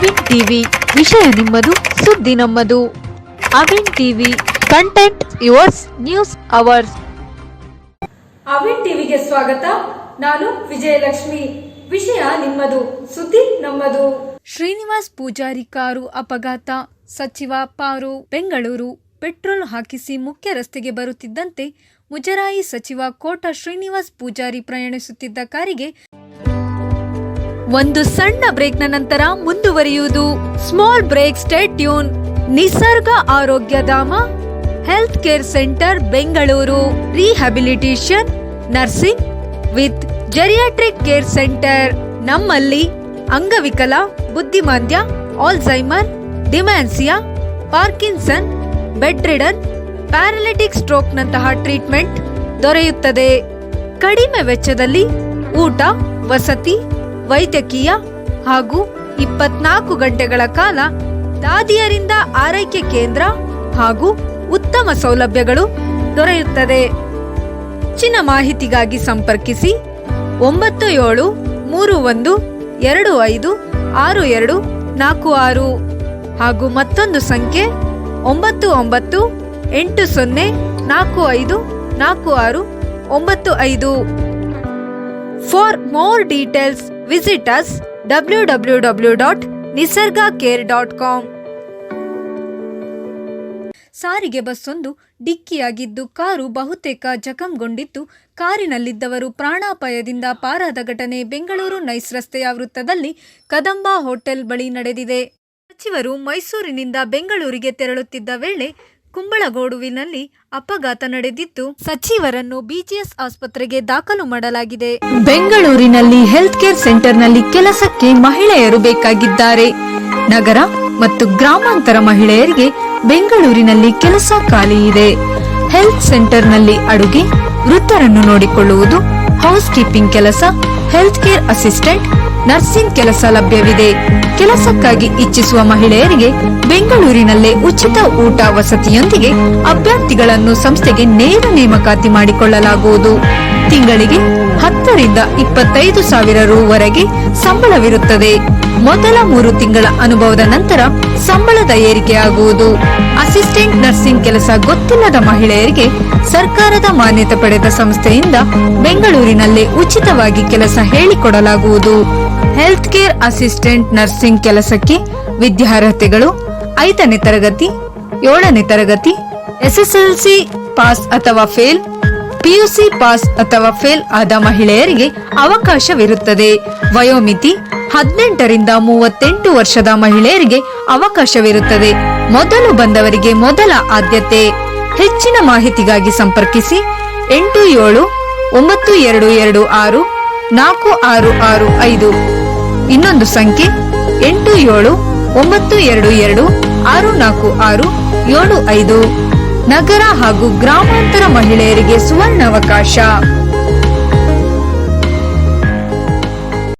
TV ವಿಷಯ ನಿಮ್ಮದು ಸುದ್ದಿ ನಮ್ಮದು. Avin TV content yours news ours Avin ಟಿವಿಗೆ ಸ್ವಾಗತ. ನಾನು ವಿಜಯಲಕ್ಷ್ಮಿ. ವಿಷಯ ನಿಮ್ಮದು ಸುದ್ದಿ ನಮ್ಮದು. ಶ್ರೀನಿವಾಸ್ ಪೂಜಾರಿ ಕಾರು ಅಪಘಾತ. ಸಚಿವ ಪಾರು ಬೆಂಗಳೂರು. ಪೆಟ್ರೋಲ್ ಹಾಕಿಸಿ ಮುಖ್ಯ ರಸ್ತೆಗೆ ಬರುತ್ತಿದ್ದಂತೆ ಮುಜರಾಯಿ ಸಚಿವ ಕೋಟ ಶ್ರೀನಿವಾಸ್ ಪೂಜಾರಿ ಪ್ರಯಾಣಿಸುತ್ತಿದ್ದ ಕಾರಿಗೆ ಒಂದು ಸಣ್ಣ ಬ್ರೇಕ್ನ ನಂತರ ಮುಂದುವರಿಯುವುದು. Small break state tune Nisarga Arogyadhama health care centre Bengaluru. Rehabilitation nursing with geriatric care centre ನಮ್ಮಲ್ಲಿ ಅಂಗವಿಕಲ, ಬುದ್ಧಿಮಾಂದ್ಯ Alzheimer dementia, Parkinson bedridden stroke ಸ್ಟ್ರೋಕ್ನಂತಹ treatment ದೊರೆಯುತ್ತದೆ. ಕಡಿಮೆ ವೆಚ್ಚದಲ್ಲಿ ಊಟ, ವಸತಿ ವೈದ್ಯಕೀಯ ಹಾಗೂ ಇಪ್ಪತ್ನಾಲ್ಕು ಗಂಟೆಗಳ ಕಾಲ ದಾದಿಯರಿಂದ ಆರೈಕೆ ಕೇಂದ್ರ ಹಾಗೂ ಉತ್ತಮ ಸೌಲಭ್ಯಗಳು ದೊರೆಯುತ್ತದೆ. ಹೆಚ್ಚಿನ ಮಾಹಿತಿಗಾಗಿ ಸಂಪರ್ಕಿಸಿ ಒಂಬತ್ತು ಏಳು ಮೂರು ಒಂದು ಎರಡು ಐದು ಆರು ಎರಡು ನಾಲ್ಕು ಆರು ಹಾಗೂ ಮತ್ತೊಂದು ಸಂಖ್ಯೆ ಒಂಬತ್ತು ಒಂಬತ್ತು ಎಂಟು ಸೊನ್ನೆ ನಾಲ್ಕು ಐದು ನಾಲ್ಕು ಆರು ಒಂಬತ್ತು ಐದು. For more details visit us W W W dot Nisarga care dot com ಸಾರಿಗೆ ಬಸ್ಸೊಂದು ಡಿಕ್ಕಿಯಾಗಿದ್ದು ಕಾರು ಬಹುತೇಕ ಜಖಂಗೊಂಡಿದ್ದು ಕಾರಿನಲ್ಲಿದ್ದವರು ಪ್ರಾಣಾಪಾಯದಿಂದ ಪಾರಾದ ಘಟನೆ ಬೆಂಗಳೂರು ನೈಸ್ ರಸ್ತೆಯ ವೃತ್ತದಲ್ಲಿ ಕದಂಬ ಹೋಟೆಲ್ ಬಳಿ ನಡೆದಿದೆ. ಸಚಿವರು ಮೈಸೂರಿನಿಂದ ಬೆಂಗಳೂರಿಗೆ ತೆರಳುತ್ತಿದ್ದ ವೇಳೆ ಕುಂಬಳಗೋಡುವಿನಲ್ಲಿ ಅಪಘಾತ ನಡೆದಿದ್ದು ಸಚಿವರನ್ನು ಬಿಜಿಎಸ್ ಆಸ್ಪತ್ರೆಗೆ ದಾಖಲು ಮಾಡಲಾಗಿದೆ. ಬೆಂಗಳೂರಿನಲ್ಲಿ ಹೆಲ್ತ್ ಕೇರ್ ಸೆಂಟರ್ನಲ್ಲಿ ಕೆಲಸಕ್ಕೆ ಮಹಿಳೆಯರು ಬೇಕಾಗಿದ್ದಾರೆ. ನಗರ ಮತ್ತು ಗ್ರಾಮಾಂತರ ಮಹಿಳೆಯರಿಗೆ ಬೆಂಗಳೂರಿನಲ್ಲಿ ಕೆಲಸ ಖಾಲಿ ಇದೆ. ಹೆಲ್ತ್ ಸೆಂಟರ್ನಲ್ಲಿ ಅಡುಗೆ, ವೃತ್ತರನ್ನು ನೋಡಿಕೊಳ್ಳುವುದು ಹೌಸ್ ಕೀಪಿಂಗ್ ಕೆಲಸ ಹೆಲ್ತ್ ಕೇರ್ ಅಸಿಸ್ಟೆಂಟ್ ನರ್ಸಿಂಗ್ ಕೆಲಸ ಲಭ್ಯವಿದೆ. ಕೆಲಸಕ್ಕಾಗಿ ಇಚ್ಛಿಸುವ ಮಹಿಳೆಯರಿಗೆ ಬೆಂಗಳೂರಿನಲ್ಲೇ ಉಚಿತ ಊಟ ವಸತಿಯೊಂದಿಗೆ ಅಭ್ಯರ್ಥಿಗಳನ್ನು ಸಂಸ್ಥೆಗೆ ನೇರ ನೇಮಕಾತಿ ಮಾಡಿಕೊಳ್ಳಲಾಗುವುದು. ತಿಂಗಳಿಗೆ ಹತ್ತರಿಂದ ಇಪ್ಪತ್ತೈದು ಸಾವಿರ ರುವರೆಗೆ ಸಂಬಳವಿರುತ್ತದೆ. ಮೊದಲ ಮೂರು ತಿಂಗಳ ಅನುಭವದ ನಂತರ ಸಂಬಳದ ಏರಿಕೆಯಾಗುವುದು ಅಸಿಸ್ಟೆಂಟ್ ನರ್ಸಿಂಗ್ ಕೆಲಸ ಗೊತ್ತಿಲ್ಲದ ಮಹಿಳೆಯರಿಗೆ ಸರ್ಕಾರದ ಮಾನ್ಯತೆ ಪಡೆದ ಸಂಸ್ಥೆಯಿಂದ ಬೆಂಗಳೂರಿನಲ್ಲೇ ಉಚಿತವಾಗಿ ಕೆಲಸ ಹೇಳಿಕೊಡಲಾಗುವುದು. ಹೆಲ್ತ್ ಕೇರ್ ಅಸಿಸ್ಟೆಂಟ್ ನರ್ಸಿಂಗ್ ಕೆಲಸಕ್ಕೆ ವಿದ್ಯಾರ್ಹತೆಗಳು ಐದನೇ ತರಗತಿ, ಏಳನೇ ತರಗತಿ, ಎಸ್ಎಸ್ಎಲ್ಸಿ ಪಾಸ್ ಅಥವಾ ಫೇಲ್, ಪಿಯುಸಿ ಪಾಸ್ ಅಥವಾ ಫೇಲ್ ಆದ ಮಹಿಳೆಯರಿಗೆ ಅವಕಾಶವಿರುತ್ತದೆ. ವಯೋಮಿತಿ ಹದಿನೆಂಟರಿಂದ ಮೂವತ್ತೆಂಟು ವರ್ಷದ ಮಹಿಳೆಯರಿಗೆ ಅವಕಾಶವಿರುತ್ತದೆ. ಮೊದಲು ಬಂದವರಿಗೆ ಮೊದಲ ಆದ್ಯತೆ. ಹೆಚ್ಚಿನ ಮಾಹಿತಿಗಾಗಿ ಸಂಪರ್ಕಿಸಿ ಎಂಟು ಏಳು ಒಂಬತ್ತು ಎರಡು ಎರಡು ಆರು ನಾಲ್ಕು ಆರು ಆರು ಐದು. ಇನ್ನೊಂದು ಸಂಖ್ಯೆ ಎಂಟು ಏಳು ಒಂಬತ್ತು ಎರಡು ಎರಡು ಆರು ನಾಲ್ಕು ಆರು ಏಳು ಐದು. ನಗರ ಹಾಗೂ ಗ್ರಾಮಾಂತರ ಮಹಿಳೆಯರಿಗೆ ಸುವರ್ಣಾವಕಾಶ.